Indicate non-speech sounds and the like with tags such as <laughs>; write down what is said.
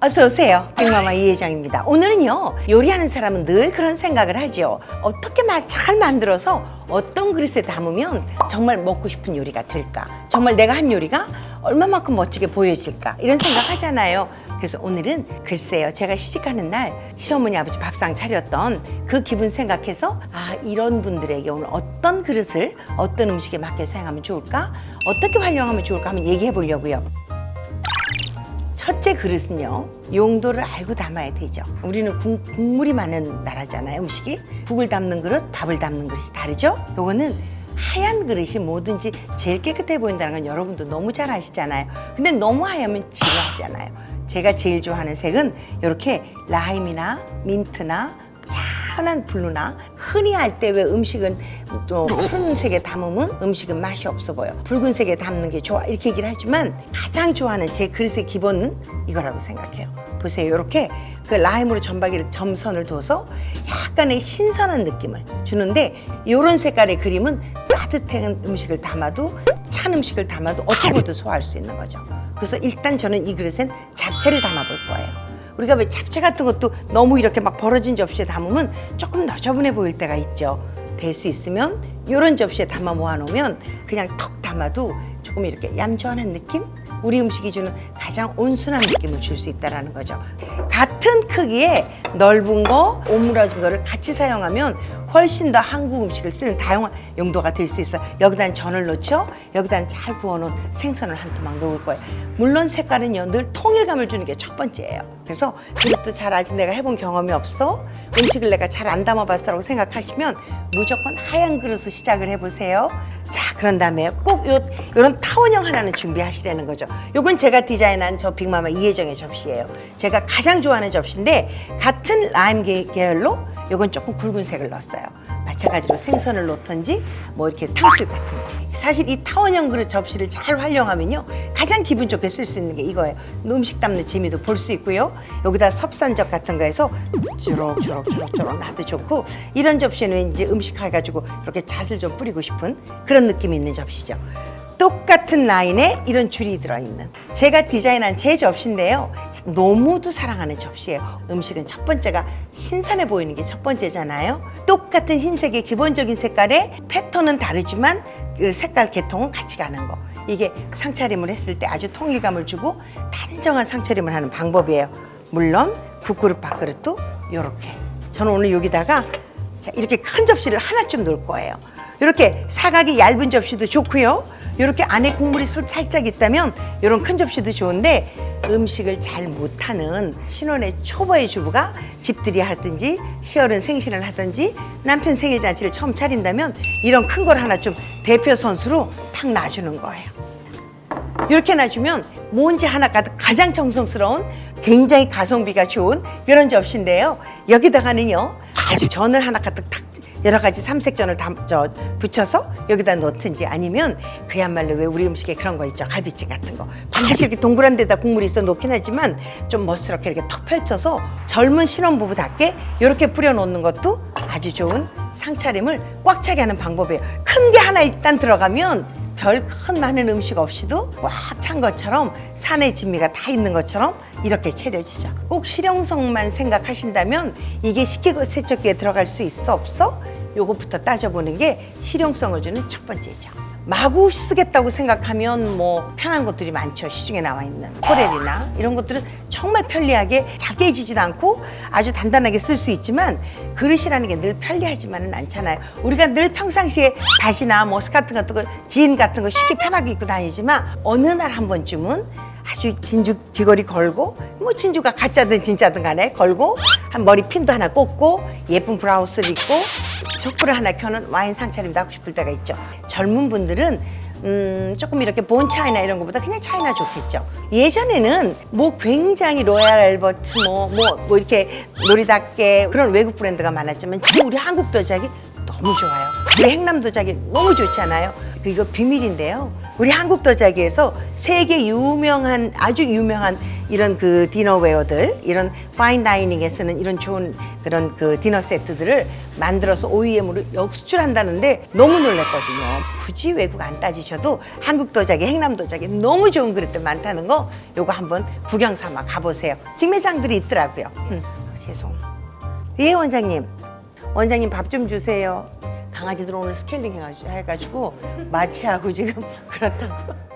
어서 오세요. 빅마마 이혜정입니다. 오늘은요, 요리하는 사람은 늘 그런 생각을 하죠. 어떻게 막 잘 만들어서 어떤 그릇에 담으면 정말 먹고 싶은 요리가 될까? 정말 내가 한 요리가 얼마만큼 멋지게 보여질까? 이런 생각 하잖아요. 그래서 오늘은 글쎄요, 제가 시집가는 날 시어머니 아버지 밥상 차렸던 그 기분 생각해서 아, 이런 분들에게 오늘 어떤 그릇을 어떤 음식에 맞게 사용하면 좋을까? 어떻게 활용하면 좋을까? 한번 얘기해 보려고요. 첫째 그릇은요 용도를 알고 담아야 되죠. 우리는 국, 국물이 많은 나라잖아요 음식이. 국을 담는 그릇 밥을 담는 그릇이 다르죠? 요거는 하얀 그릇이 뭐든지 제일 깨끗해 보인다는 건 여러분도 너무 잘 아시잖아요. 근데 너무 하얗면 지루하잖아요. 제가 제일 좋아하는 색은 이렇게 라임이나 민트나 환한 블루나 흔히 할 때 왜 음식은 또 푸른색에 담으면 음식은 맛이 없어 보여. 붉은색에 담는 게 좋아. 이렇게 얘기를 하지만 가장 좋아하는 제 그릇의 기본은 이거라고 생각해요. 보세요. 이렇게 그 라임으로 전박이를 점선을 둬서 약간의 신선한 느낌을 주는데 이런 색깔의 그림은 따뜻한 음식을 담아도 찬 음식을 담아도 어떻게 해도 소화할 수 있는 거죠. 그래서 일단 저는 이 그릇엔 잡채를 담아볼 거예요 우리가 왜 잡채 같은 것도 너무 이렇게 막 벌어진 접시에 담으면 조금 너저분해 보일 때가 있죠. 될 수 있으면 이런 접시에 담아 모아놓으면 그냥 턱 담아도 조금 이렇게 얌전한 느낌? 우리 음식이 주는 가장 온순한 느낌을 줄 수 있다는 거죠. 같은 크기의 넓은 거, 오므라진 거를 같이 사용하면 훨씬 더 한국 음식을 쓰는 다양한 용도가 될 수 있어요. 여기다 전을 넣죠. 여기다 잘 구워놓은 생선을 한 토막 넣을 거예요. 물론 색깔은요, 늘 통일감을 주는 게 첫 번째예요. 그래서 그것도 잘 아직 내가 해본 경험이 없어. 음식을 내가 잘 안 담아봤어라고 생각하시면 무조건 하얀 그릇으로 시작을 해보세요. 자, 그런 다음에 꼭 요, 요런 타원형 하나는 준비하시라는 거죠. 요건 제가 디자인한 저 빅마마 이혜정의 접시예요. 제가 가장 좋아하는 접시인데 같은 라임 계- 계열로 요건 조금 굵은 색을 넣었어요. 마찬가지로 생선을 넣던지 뭐 이렇게 탕수육 같은 거. 사실 이 타원형 그릇 접시를 잘 활용하면요 가장 기분 좋게 쓸 수 있는 게 이거예요. 음식 담는 재미도 볼 수 있고요. 여기다 섭산적 같은 거 해서 주럭주럭주럭주럭 놔도 좋고 이런 접시는 왠지 음식 해가지고 이렇게 잣을 좀 뿌리고 싶은 그런 느낌이 있는 접시죠. 똑같은 라인에 이런 줄이 들어있는 제가 디자인한 제 접시인데요 너무도 사랑하는 접시예요. 음식은 첫 번째가 신선해 보이는 게 첫 번째잖아요. 똑같은 흰색의 기본적인 색깔에 패턴은 다르지만 그 색깔 계통은 같이 가는 거. 이게 상차림을 했을 때 아주 통일감을 주고 단정한 상차림을 하는 방법이에요. 물론 국그릇 밥그릇도 이렇게. 저는 오늘 여기다가 자, 이렇게 큰 접시를 하나쯤 놓을 거예요. 이렇게 사각이 얇은 접시도 좋고요. 이렇게 안에 국물이 솔- 살짝 있다면 이런 큰 접시도 좋은데 음식을 잘 못하는 신혼의 초보의 주부가 집들이 하든지 시어른 생신을 하든지 남편 생일 잔치를 처음 차린다면 이런 큰 걸 하나 좀 대표 선수로 탁 놔주는 거예요. 이렇게 놔주면 뭔지 하나 가장 정성스러운 굉장히 가성비가 좋은 이런 접시인데요. 여기다가는요 아주 전을 하나 가득 탁 여러 가지 삼색전을 담, 저, 붙여서 여기다 넣든지 아니면 그야말로 왜 우리 음식에 그런 거 있죠 갈비찜 같은 거 반드시 이렇게 동그란 데다 국물이 있어 놓긴 하지만 좀 멋스럽게 이렇게 턱 펼쳐서 젊은 신혼부부답게 이렇게 뿌려 놓는 것도 아주 좋은 상차림을 꽉 차게 하는 방법이에요 큰 게 하나 일단 들어가면 별큰 많은 음식 없이도 꽉 찬 것처럼 산의 진미가 다 있는 것처럼 이렇게 차려지죠. 꼭 실용성만 생각하신다면 이게 식기세척기에 들어갈 수 있어 없어? 요것부터 따져보는 게 실용성을 주는 첫 번째죠. 마구 쓰겠다고 생각하면 뭐 편한 것들이 많죠. 시중에 나와 있는 코렐이나 이런 것들은 정말 편리하게 잘 깨지지도 않고 아주 단단하게 쓸 수 있지만 그릇이라는 게 늘 편리하지만은 않잖아요. 우리가 늘 평상시에 밭이나 뭐 스카트 같은 거, 지인 같은 거 쉽게 편하게 입고 다니지만 어느 날 한 번쯤은 아주 진주 귀걸이 걸고 뭐 진주가 가짜든 진짜든 간에 걸고 한 머리 핀도 하나 꽂고 예쁜 브라우스를 입고 촛불을 하나 켜는 와인 상차림도 하고 싶을 때가 있죠. 젊은 분들은 음, 조금 이렇게 본 차이나 이런 것보다 그냥 차이나 좋겠죠. 예전에는 뭐 굉장히 로얄 알버트 뭐, 뭐, 뭐 이렇게 놀이답게 그런 외국 브랜드가 많았지만 지금 우리 한국 도자기 너무 좋아요. 우리 행남 도자기 너무 좋잖아요. 그 이거 비밀인데요. 우리 한국 도자기에서 세계 유명한 아주 유명한 이런 그 디너웨어들 이런 파인 다이닝에 쓰는 이런 좋은 그런 그 디너 세트들을 만들어서 OEM으로 역수출한다는데 너무 놀랐거든요. 굳이 외국 안 따지셔도 한국 도자기, 행남 도자기 너무 좋은 그릇들 많다는 거 요거 한번 구경 삼아 가보세요. 직매장들이 있더라고요. 음, 죄송. 예 원장님, 원장님 밥 좀 주세요. 강아지들 오늘 스케일링 해가지고, 마취하고 지금 <laughs> 그렇다고.